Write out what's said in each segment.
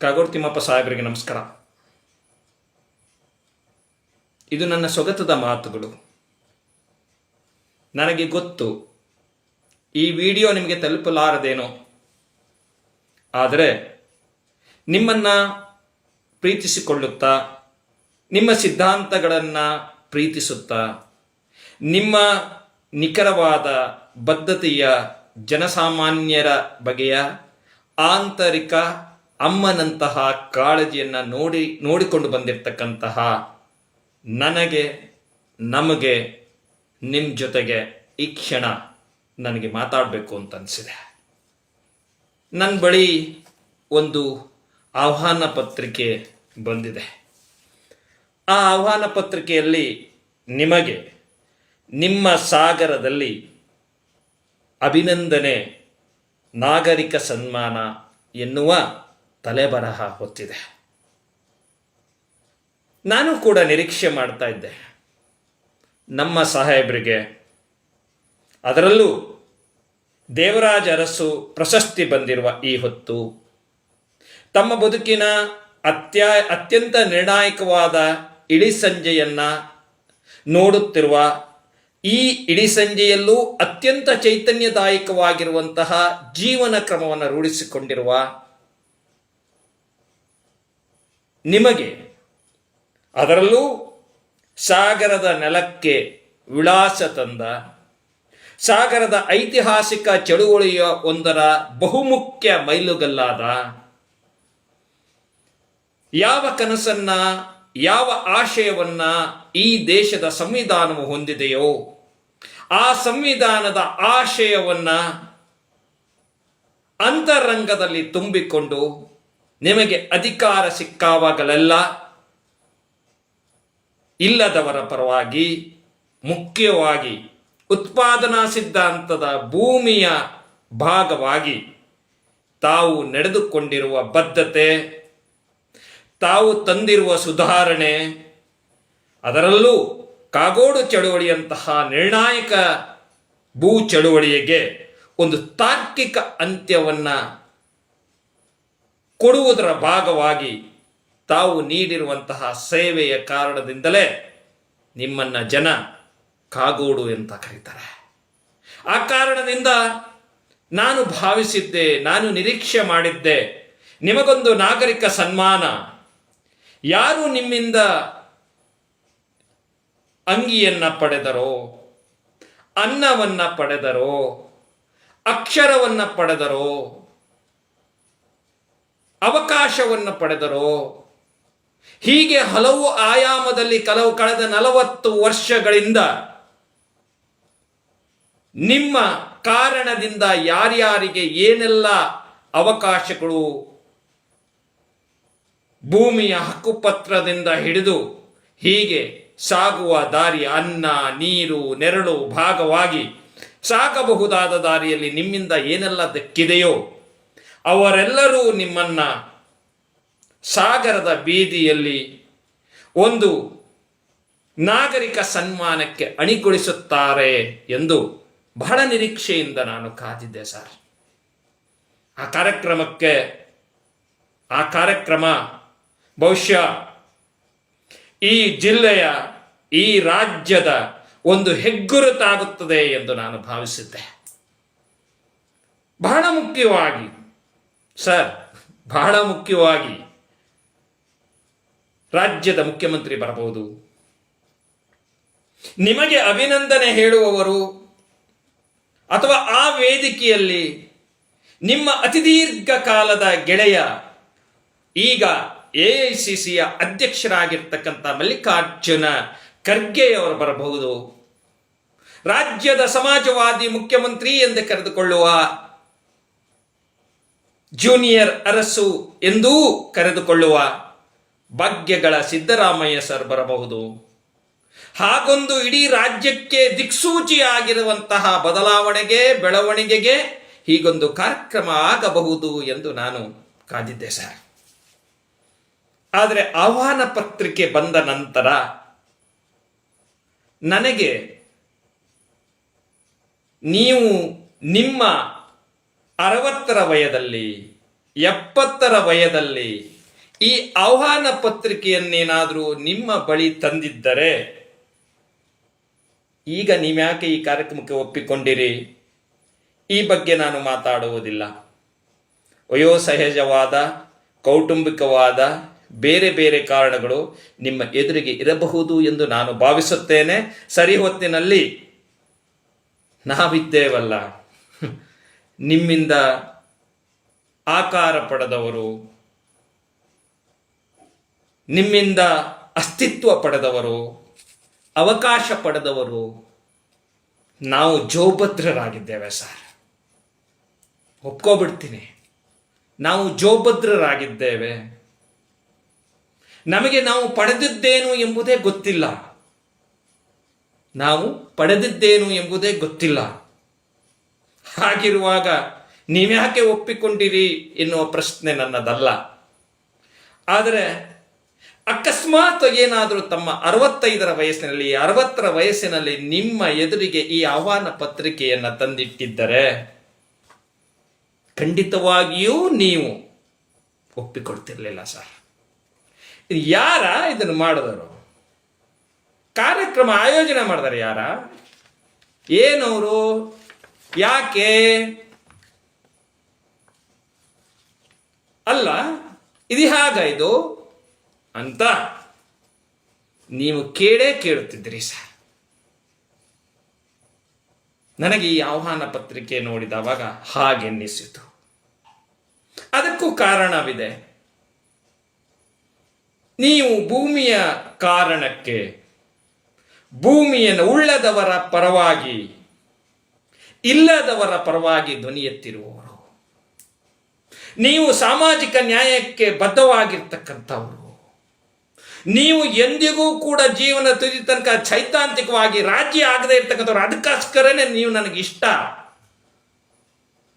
ಕಾಗೋಡು ತಿಮ್ಮಪ್ಪ ಸಾಹೇಬರಿಗೆ ನಮಸ್ಕಾರ. ಇದು ನನ್ನ ಸ್ವಗತದ ಮಾತುಗಳು. ನನಗೆ ಗೊತ್ತು, ಈ ವಿಡಿಯೋ ನಿಮಗೆ ತಲುಪಲಾರದೇನೋ. ಆದರೆ, ನಿಮ್ಮನ್ನ ಪ್ರೀತಿಸಿಕೊಳ್ಳುತ್ತಾ, ನಿಮ್ಮ ಸಿದ್ಧಾಂತಗಳನ್ನು ಪ್ರೀತಿಸುತ್ತಾ, ನಿಮ್ಮ ನಿಖರವಾದ ಬದ್ಧತೆಯ ಜನಸಾಮಾನ್ಯರ ಬಗೆಯ ಆಂತರಿಕ ಅಮ್ಮನಂತಹ ಕಾಳಜಿಯನ್ನು ನೋಡಿ, ನೋಡಿಕೊಂಡು ಬಂದಿರತಕ್ಕಂತಹ ನನಗೆ, ನಮಗೆ ನಿಮ್ಮ ಜೊತೆಗೆ ಈ ಕ್ಷಣ ನನಗೆ ಮಾತಾಡಬೇಕು ಅಂತ ಅನಿಸಿದೆ. ನನ್ನ ಬಳಿ ಒಂದು ಆಹ್ವಾನ ಪತ್ರಿಕೆ ಬಂದಿದೆ. ಆ ಆಹ್ವಾನ ಪತ್ರಿಕೆಯಲ್ಲಿ ನಿಮಗೆ ನಿಮ್ಮ ಸಾಗರದಲ್ಲಿ ಅಭಿನಂದನೆ, ನಾಗರಿಕ ಸನ್ಮಾನ ಎನ್ನುವ ತಲೆಬರಹ ಹೊತ್ತಿದೆ. ನಾನು ಕೂಡ ನಿರೀಕ್ಷೆ ಮಾಡ್ತಾ ಇದ್ದೆ. ನಮ್ಮ ಸಾಹೇಬರಿಗೆ ಅದರಲ್ಲೂ ದೇವರಾಜ ಅರಸು ಪ್ರಶಸ್ತಿ ಬಂದಿರುವ ಈ ಹೊತ್ತು ತಮ್ಮ ಬದುಕಿನ ಅತ್ಯ ಅತ್ಯಂತ ನಿರ್ಣಾಯಕವಾದ ಇಳಿಸಂಜೆಯನ್ನು ಸಂಜೆಯನ್ನ ನೋಡುತ್ತಿರುವ ಈ ಇಳಿಸಂಜೆಯಲ್ಲೂ ಅತ್ಯಂತ ಚೈತನ್ಯದಾಯಕವಾಗಿರುವಂತಹ ಜೀವನ ಕ್ರಮವನ್ನು ರೂಢಿಸಿಕೊಂಡಿರುವ ನಿಮಗೆ, ಅದರಲ್ಲೂ ಸಾಗರದ ನೆಲಕ್ಕೆ ವಿಳಾಸ ತಂದ, ಸಾಗರದ ಐತಿಹಾಸಿಕ ಚಳುವಳಿಯ ಒಂದರ ಬಹುಮುಖ್ಯ ಮೈಲುಗಲ್ಲಾದ, ಯಾವ ಕನಸನ್ನ, ಯಾವ ಆಶಯವನ್ನ ಈ ದೇಶದ ಸಂವಿಧಾನವು ಹೊಂದಿದೆಯೋ, ಆ ಸಂವಿಧಾನದ ಆಶಯವನ್ನ ಅಂತರಂಗದಲ್ಲಿ ತುಂಬಿಕೊಂಡು ನಿಮಗೆ ಅಧಿಕಾರ ಸಿಕ್ಕಾವಾಗಲೆಲ್ಲ ಇಲ್ಲದವರ ಪರವಾಗಿ ಮುಖ್ಯವಾಗಿ ಉತ್ಪಾದನಾ ಸಿದ್ಧಾಂತದ ಭೂಮಿಯ ಭಾಗವಾಗಿ ತಾವು ನಡೆದುಕೊಂಡಿರುವ ಬದ್ಧತೆ, ತಾವು ತಂದಿರುವ ಸುಧಾರಣೆ, ಅದರಲ್ಲೂ ಕಾಗೋಡು ಚಳುವಳಿಯಂತಹ ನಿರ್ಣಾಯಕ ಭೂ ಚಳುವಳಿಗೆ ಒಂದು ತಾರ್ಕಿಕ ಅಂತ್ಯವನ್ನು ಕೊಡುವುದರ ಭಾಗವಾಗಿ ತಾವು ನೀಡಿರುವಂತಹ ಸೇವೆಯ ಕಾರಣದಿಂದಲೇ ನಿಮ್ಮನ್ನ ಜನ ಕಾಗೋಡು ಅಂತ ಕರೀತಾರೆ. ಆ ಕಾರಣದಿಂದ ನಾನು ಭಾವಿಸಿದ್ದೆ, ನಾನು ನಿರೀಕ್ಷೆ ಮಾಡಿದ್ದೆ, ನಿಮಗೊಂದು ನಾಗರಿಕ ಸನ್ಮಾನ. ಯಾರು ನಿಮ್ಮಿಂದ ಅಂಗಿಯನ್ನ ಪಡೆದರೋ, ಅನ್ನವನ್ನ ಪಡೆದರೋ, ಅಕ್ಷರವನ್ನ ಪಡೆದರೋ ಅವಕಾಶವನ್ನು ಪಡೆದರೋ. ಹೀಗೆ ಹಲವು ಆಯಾಮದಲ್ಲಿ ಕೆಲವು ಕಳೆದ ನಲವತ್ತು ವರ್ಷಗಳಿಂದ ನಿಮ್ಮ ಕಾರಣದಿಂದ ಯಾರ್ಯಾರಿಗೆ ಏನೆಲ್ಲ ಅವಕಾಶಗಳು ಭೂಮಿಯ ಹಕ್ಕುಪತ್ರದಿಂದ ಹಿಡಿದು ಹೀಗೆ ಸಾಗುವ ದಾರಿ ಅನ್ನ, ನೀರು, ನೆರಳು ಭಾಗವಾಗಿ ಸಾಗಬಹುದಾದ ದಾರಿಯಲ್ಲಿ ನಿಮ್ಮಿಂದ ಏನೆಲ್ಲ ದಕ್ಕಿದೆಯೋ ಅವರೆಲ್ಲರೂ ನಿಮ್ಮನ್ನ ಸಾಗರದ ಬೀದಿಯಲ್ಲಿ ಒಂದು ನಾಗರಿಕ ಸನ್ಮಾನಕ್ಕೆ ಅಣಿಗೊಳಿಸುತ್ತಾರೆ ಎಂದು ಬಹಳ ನಿರೀಕ್ಷೆಯಿಂದ ನಾನು ಕಾದಿದ್ದೆ ಸರ್. ಆ ಕಾರ್ಯಕ್ರಮಕ್ಕೆ, ಆ ಕಾರ್ಯಕ್ರಮ ಬಹುಶಃ ಈ ಜಿಲ್ಲೆಯ, ಈ ರಾಜ್ಯದ ಒಂದು ಹೆಗ್ಗುರುತಾಗುತ್ತದೆ ಎಂದು ನಾನು ಭಾವಿಸಿದ್ದೆ. ಬಹಳ ಮುಖ್ಯವಾಗಿ ಸರ್, ಬಹಳ ಮುಖ್ಯವಾಗಿ ರಾಜ್ಯದ ಮುಖ್ಯಮಂತ್ರಿ ಬರಬಹುದು. ನಿಮಗೆ ಅಭಿನಂದನೆ ಹೇಳುವವರು ಅಥವಾ ಆ ವೇದಿಕೆಯಲ್ಲಿ ನಿಮ್ಮ ಅತಿ ದೀರ್ಘ ಕಾಲದ ಗೆಳೆಯ ಈಗ ಎ ಐ ಸಿ ಸಿಯ ಅಧ್ಯಕ್ಷರಾಗಿರ್ತಕ್ಕಂಥ ಮಲ್ಲಿಕಾರ್ಜುನ ಖರ್ಗೆಯವರು ಬರಬಹುದು. ರಾಜ್ಯದ ಸಮಾಜವಾದಿ ಮುಖ್ಯಮಂತ್ರಿ ಎಂದು ಕರೆದುಕೊಳ್ಳುವ ಜೂನಿಯರ್ ಅರಸು ಎಂದೂ ಕರೆದುಕೊಳ್ಳುವ ಭಾಗ್ಯಗಳ ಸಿದ್ದರಾಮಯ್ಯ ಸರ್ ಬರಬಹುದು. ಹಾಗೊಂದು ಇಡೀ ರಾಜ್ಯಕ್ಕೆ ದಿಕ್ಸೂಚಿಯಾಗಿರುವಂತಹ ಬದಲಾವಣೆಗೆ, ಬೆಳವಣಿಗೆಗೆ ಹೀಗೊಂದು ಕಾರ್ಯಕ್ರಮ ಆಗಬಹುದು ಎಂದು ನಾನು ಕಾದಿದ್ದೆ ಸರ್. ಆದರೆ ಆಹ್ವಾನ ಪತ್ರಿಕೆ ಬಂದ ನಂತರ ನನಗೆ ನೀವು ನಿಮ್ಮ ಅರವತ್ತರ ವಯದಲ್ಲಿ, ಎಪ್ಪತ್ತರ ವಯದಲ್ಲಿ ಈ ಆಹ್ವಾನ ಪತ್ರಿಕೆಯನ್ನೇನಾದರೂ ನಿಮ್ಮ ಬಳಿ ತಂದಿದ್ದರೆ, ಈಗ ನೀವ್ಯಾಕೆ ಈ ಕಾರ್ಯಕ್ರಮಕ್ಕೆ ಒಪ್ಪಿಕೊಂಡಿರಿ? ಈ ಬಗ್ಗೆ ನಾನು ಮಾತಾಡುವುದಿಲ್ಲ. ವಯೋಸಹಜವಾದ ಕೌಟುಂಬಿಕವಾದ, ಬೇರೆ ಬೇರೆ ಕಾರಣಗಳು ನಿಮ್ಮ ಎದುರಿಗೆ ಇರಬಹುದು ಎಂದು ನಾನು ಭಾವಿಸುತ್ತೇನೆ. ಸರಿ ಹೊತ್ತಿನಲ್ಲಿ ನಾವಿದ್ದೇವಲ್ಲ. ನಿಮ್ಮಿಂದ ಆಕಾರ ಪಡೆದವರು, ನಿಮ್ಮಿಂದ ಅಸ್ತಿತ್ವ ಪಡೆದವರು, ಅವಕಾಶ ಪಡೆದವರು, ನಾವು ಜೋಭದ್ರರಾಗಿದ್ದೇವೆ ಸರ್. ಒಪ್ಕೊಬಿಡ್ತೀನಿ. ನಾವು ಜೋಭದ್ರರಾಗಿದ್ದೇವೆ. ನಮಗೆ ನಾವು ಪಡೆದಿದ್ದೇನು ಎಂಬುದೇ ಗೊತ್ತಿಲ್ಲ. ನಾವು ಪಡೆದಿದ್ದೇನು ಎಂಬುದೇ ಗೊತ್ತಿಲ್ಲ. ಹಾಗಿರುವಾಗ ನೀವ್ಯಾಕೆ ಒಪ್ಪಿಕೊಂಡಿರಿ ಎನ್ನುವ ಪ್ರಶ್ನೆ ನನ್ನದಲ್ಲ. ಆದರೆ ಅಕಸ್ಮಾತ್ ಏನಾದರೂ ತಮ್ಮ ಅರವತ್ತೈದರ ವಯಸ್ಸಿನಲ್ಲಿ, ಅರವತ್ತರ ವಯಸ್ಸಿನಲ್ಲಿ ನಿಮ್ಮ ಎದುರಿಗೆ ಈ ಆಹ್ವಾನ ಪತ್ರಿಕೆಯನ್ನು ತಂದಿಟ್ಟಿದ್ದರೆ ಖಂಡಿತವಾಗಿಯೂ ನೀವು ಒಪ್ಪಿಕೊಡ್ತಿರ್ಲಿಲ್ಲ ಸರ್. ಯಾರ ಇದನ್ನು ಮಾಡಿದರು? ಕಾರ್ಯಕ್ರಮ ಆಯೋಜನೆ ಮಾಡಿದಾರೆ ಯಾರ? ಏನವರು? ಯಾಕೆ? ಅಲ್ಲ, ಇದು ಹಾಗ ಇದು? ಅಂತ ನೀವು ಕೇಳೇ ಕೇಳುತ್ತಿದ್ದೀರಿ ಸರ್. ನನಗೆ ಈ ಆಹ್ವಾನ ಪತ್ರಿಕೆ ನೋಡಿದವಾಗ ಹಾಗೆನ್ನಿಸಿತು ಅದಕ್ಕೂ ಕಾರಣವಿದೆ. ನೀವು ಭೂಮಿಯ ಕಾರಣಕ್ಕೆ ಭೂಮಿಯನ್ನು ಉಳ್ಳದವರ ಪರವಾಗಿ ಇಲ್ಲದವರ ಪರವಾಗಿ ಧ್ವನಿ ಎತ್ತಿರುವವರು. ನೀವು ಸಾಮಾಜಿಕ ನ್ಯಾಯಕ್ಕೆ ಬದ್ಧವಾಗಿರ್ತಕ್ಕಂಥವರು. ನೀವು ಎಂದಿಗೂ ಕೂಡ ಜೀವನ ತುದಿ ತನಕ ಚೈತಾಂತಿಕವಾಗಿ ರಾಜ್ಯ ಆಗದೆ ಇರ್ತಕ್ಕಂಥವ್ರು. ಅದಕ್ಕೋಸ್ಕರನೇ ನೀವು ನನಗೆ ಇಷ್ಟ.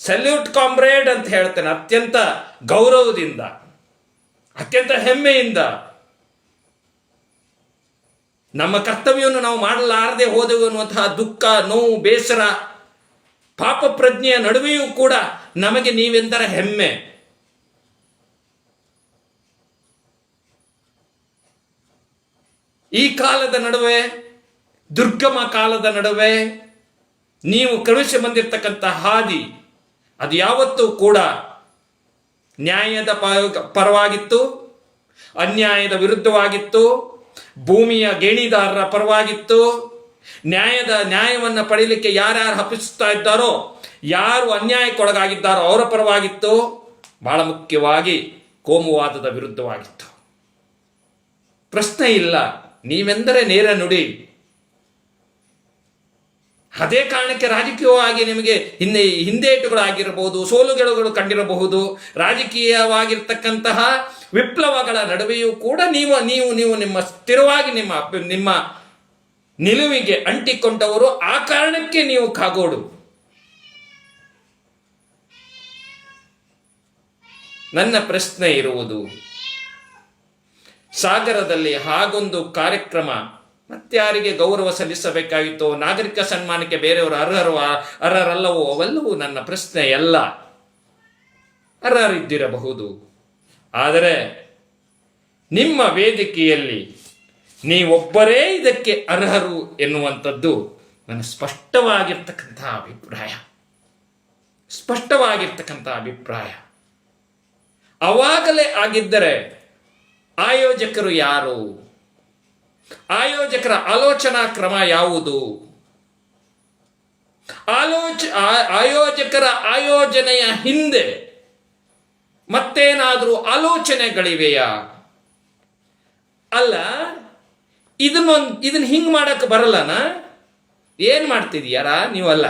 ಸಲ್ಯೂಟ್ ಕಾಮ್ರೇಡ್ ಅಂತ ಹೇಳ್ತೇನೆ ಅತ್ಯಂತ ಗೌರವದಿಂದ, ಅತ್ಯಂತ ಹೆಮ್ಮೆಯಿಂದ. ನಮ್ಮ ಕರ್ತವ್ಯವನ್ನು ನಾವು ಮಾಡಲಾರದೆ ಹೋದೆವು ಅನ್ನುವಂತಹ ದುಃಖ, ನೋವು, ಬೇಸರ ಪಾಪ ಪ್ರಜ್ಞೆಯ ನಡುವೆಯೂ ಕೂಡ ನಮಗೆ ನೀವೆಂದರ ಹೆಮ್ಮೆ. ಈ ಕಾಲದ ನಡುವೆ, ದುರ್ಗಮ ಕಾಲದ ನಡುವೆ, ನೀವು ಕ್ರಮಿಸಿ ಬಂದಿರತಕ್ಕಂಥ ಹಾದಿ, ಅದು ಯಾವತ್ತೂ ಕೂಡ ನ್ಯಾಯದ ಪರವಾಗಿತ್ತು, ಅನ್ಯಾಯದ ವಿರುದ್ಧವಾಗಿತ್ತು, ಭೂಮಿಯ ಗೇಣಿದಾರರ ಪರವಾಗಿತ್ತು ನ್ಯಾಯದ ನ್ಯಾಯವನ್ನು ಪಡೆಯಲಿಕ್ಕೆ ಯಾರ್ಯಾರು ಹಪ್ಪಿಸ್ತಾ ಇದ್ದಾರೋ, ಯಾರು ಅನ್ಯಾಯಕ್ಕೊಳಗಾಗಿದ್ದಾರೋ ಅವರ ಪರವಾಗಿತ್ತು. ಬಹಳ ಮುಖ್ಯವಾಗಿ ಕೋಮುವಾದದ ವಿರುದ್ಧವಾಗಿತ್ತು. ಪ್ರಶ್ನೆ ಇಲ್ಲ, ನೀವೆಂದರೆ ನೇರ ನುಡಿ. ಅದೇ ಕಾರಣಕ್ಕೆ ರಾಜಕೀಯವಾಗಿ ನಿಮಗೆ ಹಿಂದೆ ಹಿಂದೇಟುಗಳಾಗಿರಬಹುದು ಸೋಲುಗೆಳುಗಳು ಕಂಡಿರಬಹುದು. ರಾಜಕೀಯವಾಗಿರ್ತಕ್ಕಂತಹ ವಿಪ್ಲವಗಳ ನಡುವೆಯೂ ಕೂಡ ನೀವು ನೀವು ನೀವು ನಿಮ್ಮ ಸ್ಥಿರವಾಗಿ ನಿಮ್ಮ ನಿಮ್ಮ ನಿಲುವಿಗೆ ಅಂಟಿಕೊಂಡವರು ಆ ಕಾರಣಕ್ಕೆ ನೀವು ಕಾಗೋಡು. ನನ್ನ ಪ್ರಶ್ನೆ ಇರುವುದು, ಸಾಗರದಲ್ಲಿ ಹಾಗೊಂದು ಕಾರ್ಯಕ್ರಮ ಮತ್ತಾರಿಗೆ ಗೌರವ ಸಲ್ಲಿಸಬೇಕಾಗಿತ್ತು ನಾಗರಿಕ ಸನ್ಮಾನಕ್ಕೆ ಬೇರೆಯವರು ಅರ್ಹರು, ಅರ್ಹರಲ್ಲವೋ, ಅವೆಲ್ಲವೂ ನನ್ನ ಪ್ರಶ್ನೆ ಎಲ್ಲ ಅರ್ಹರಿದ್ದಿರಬಹುದು. ಆದರೆ ನಿಮ್ಮ ವೇದಿಕೆಯಲ್ಲಿ ನೀವೊಬ್ಬರೇ ಇದಕ್ಕೆ ಅರ್ಹರು ಎನ್ನುವಂಥದ್ದು ನನ್ನ ಸ್ಪಷ್ಟವಾಗಿರ್ತಕ್ಕಂಥ ಅಭಿಪ್ರಾಯ. ಸ್ಪಷ್ಟವಾಗಿರ್ತಕ್ಕಂಥ ಅಭಿಪ್ರಾಯ. ಅವಾಗಲೇ ಆಗಿದ್ದರೆ ಆಯೋಜಕರು ಯಾರು? ಆಯೋಜಕರ ಆಲೋಚನಾ ಕ್ರಮ ಯಾವುದು? ಆಲೋಚ ಆಯೋಜಕರ ಆಯೋಜನೆಯ ಹಿಂದೆ ಮತ್ತೇನಾದರೂ ಆಲೋಚನೆಗಳಿವೆಯಾ? ಅಲ್ಲ ಇದನ್ನೊಂದು ಇದನ್ನ ಹಿಂಗ್ ಮಾಡಕ್ಕೆ ಬರಲ್ಲನ? ಏನ್ ಮಾಡ್ತಿದೀಯಾರ? ನೀವಲ್ಲ.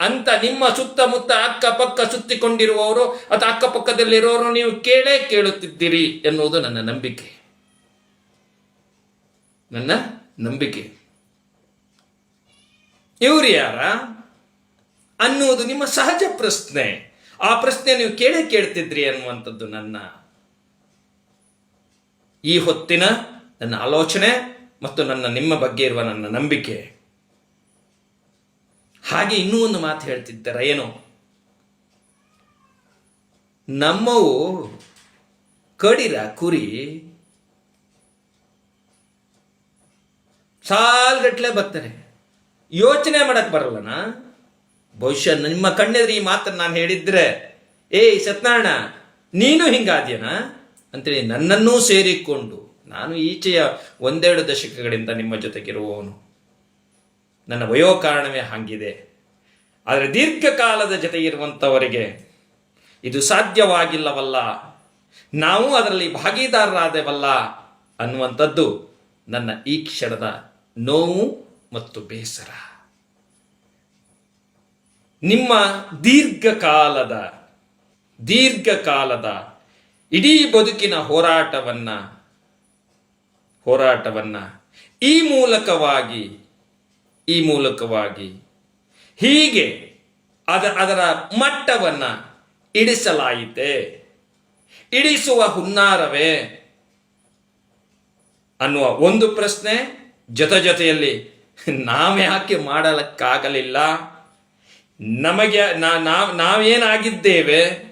ಅಂತ ನಿಮ್ಮ ಸುತ್ತಮುತ್ತ ಅಕ್ಕಪಕ್ಕ ಸುತ್ತಿಕೊಂಡಿರುವವರು ಅಥವಾ ಅಕ್ಕಪಕ್ಕದಲ್ಲಿರುವವರು ನೀವು ಕೇಳೇ ಕೇಳುತ್ತಿದ್ದೀರಿ ಎನ್ನುವುದು ನನ್ನ ನಂಬಿಕೆ. ನನ್ನ ನಂಬಿಕೆ. ಇವ್ರು ಯಾರ? ಅನ್ನುವುದು ನಿಮ್ಮ ಸಹಜ ಪ್ರಶ್ನೆ. ಆ ಪ್ರಶ್ನೆ ನೀವು ಕೇಳೇ ಕೇಳ್ತಿದ್ರಿ ಅನ್ನುವಂಥದ್ದು ನನ್ನ ಈ ಹೊತ್ತಿನ ನನ್ನ ಆಲೋಚನೆ ಮತ್ತು ನನ್ನ ನಿಮ್ಮ ಬಗ್ಗೆ ಇರುವ ನನ್ನ ನಂಬಿಕೆ. ಹಾಗೆ ಇನ್ನೂ ಒಂದು ಮಾತು ಹೇಳ್ತಿದ್ದಾರೆ, ಏನು? ನಮ್ಮವು ಕಡಿರ ಕುರಿ ಸಾಲ್ಗಟ್ಲೆ ಬರ್ತಾರೆ ಯೋಚನೆ ಮಾಡಕ್ ಬರಲ್ಲನ? ಬಹುಶಃ ನಿಮ್ಮ ಕಣ್ಣೆದ್ರೆ ಈ ಮಾತನ್ನು ನಾನು ಹೇಳಿದ್ರೆ, ಏಯ್ ಸತ್ಯನಾರಾಯಣ, ನೀನು ಹಿಂಗಾದ್ಯನ? ಅಂತೇಳಿ ನನ್ನನ್ನೂ ಸೇರಿಕೊಂಡು ನಾನು ಈಚೆಯ ಒಂದೆರಡು ದಶಕಗಳಿಂದ ನಿಮ್ಮ ಜೊತೆಗಿರುವವನು. ನನ್ನ ವಯೋ ಕಾರಣವೇ ಹಾಗಿದೆ. ಆದರೆ ದೀರ್ಘಕಾಲದ ಜೊತೆ ಇರುವಂಥವರಿಗೆ ಇದು ಸಾಧ್ಯವಾಗಿಲ್ಲವಲ್ಲ. ನಾವು ಅದರಲ್ಲಿ ಭಾಗೀದಾರರಾದೆವಲ್ಲ ಅನ್ನುವಂಥದ್ದು ನನ್ನ ಈ ಕ್ಷಣದ ನೋವು ಮತ್ತು ಬೇಸರ. ನಿಮ್ಮ ದೀರ್ಘಕಾಲದ ದೀರ್ಘಕಾಲದ ಇಡೀ ಬದುಕಿನ ಹೋರಾಟವನ್ನ ಹೋರಾಟವನ್ನ ಈ ಮೂಲಕವಾಗಿ ಈ ಮೂಲಕವಾಗಿ ಹೀಗೆ ಅದ, ಅದರ ಮಟ್ಟವನ್ನು ಇಡಿಸಲಾಯಿತೆ? ಇಡಿಸುವ ಹುನ್ನಾರವೇ? ಅನ್ನುವ ಒಂದು ಪ್ರಶ್ನೆ ಜೊತೆ ಜೊತೆಯಲ್ಲಿ ನಾವ್ಯಾಕೆ ಮಾಡಲಕ್ಕಾಗಲಿಲ್ಲ? ನಮಗೆ ನಾವೇನಾಗಿದ್ದೇವೆ?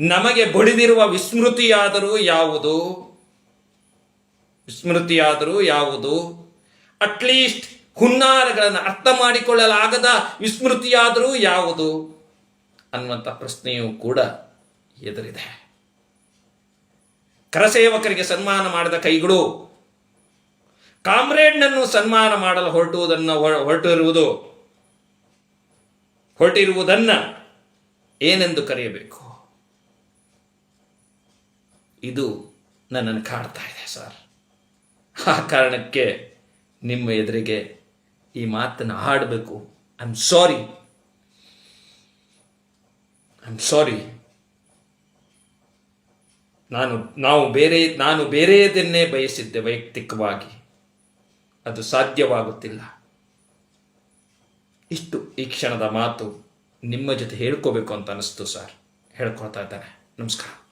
ನಮಗೆ ಬಡಿದಿರುವ ವಿಸ್ಮೃತಿಯಾದರೂ ಯಾವುದು? ವಿಸ್ಮೃತಿಯಾದರೂ ಯಾವುದು? ಅಟ್ಲೀಸ್ಟ್ ಹುನ್ನಾರಗಳನ್ನು ಅರ್ಥ ಮಾಡಿಕೊಳ್ಳಲಾಗದ ವಿಸ್ಮೃತಿಯಾದರೂ ಯಾವುದು? ಅನ್ನುವಂಥ ಪ್ರಶ್ನೆಯೂ ಕೂಡ ಎದುರಿದೆ. ಕರಸೇವಕರಿಗೆ ಸನ್ಮಾನ ಮಾಡಿದ ಕೈಗಳು, ಕಾಮ್ರೇಡ್ನನ್ನು ಸನ್ಮಾನ ಮಾಡಲು ಹೊರಟುವುದನ್ನು ಹೊರ- ಹೊರಟಿರುವುದು, ಹೊರಟಿರುವುದನ್ನ ಏನೆಂದು ಕರೆಯಬೇಕು? ಇದು ನನ್ನನ್ನು ಕಾಡ್ತಾ ಇದೆ, ಸರ್. ಆ ಕಾರಣಕ್ಕೆ ನಿಮ್ಮ ಎದುರಿಗೆ ಈ ಮಾತನ್ನು ಹಾಡಬೇಕು. I am sorry I am sorry ನಾನು, ನಾವು ಬೇರೆ, ನಾನು ಬೇರೆಯದನ್ನೇ ಬಯಸಿದ್ದೆ ವೈಯಕ್ತಿಕವಾಗಿ. ಅದು ಸಾಧ್ಯವಾಗುತ್ತಿಲ್ಲ. ಇಷ್ಟು ಈ ಕ್ಷಣದ ಮಾತು ನಿಮ್ಮ ಜೊತೆ ಹೇಳ್ಕೋಬೇಕು ಅಂತ ಅನಿಸ್ತು ಸರ್. ಹೇಳ್ಕೊಳ್ತಾ ಇದ್ದಾನೆ. ನಮಸ್ಕಾರ.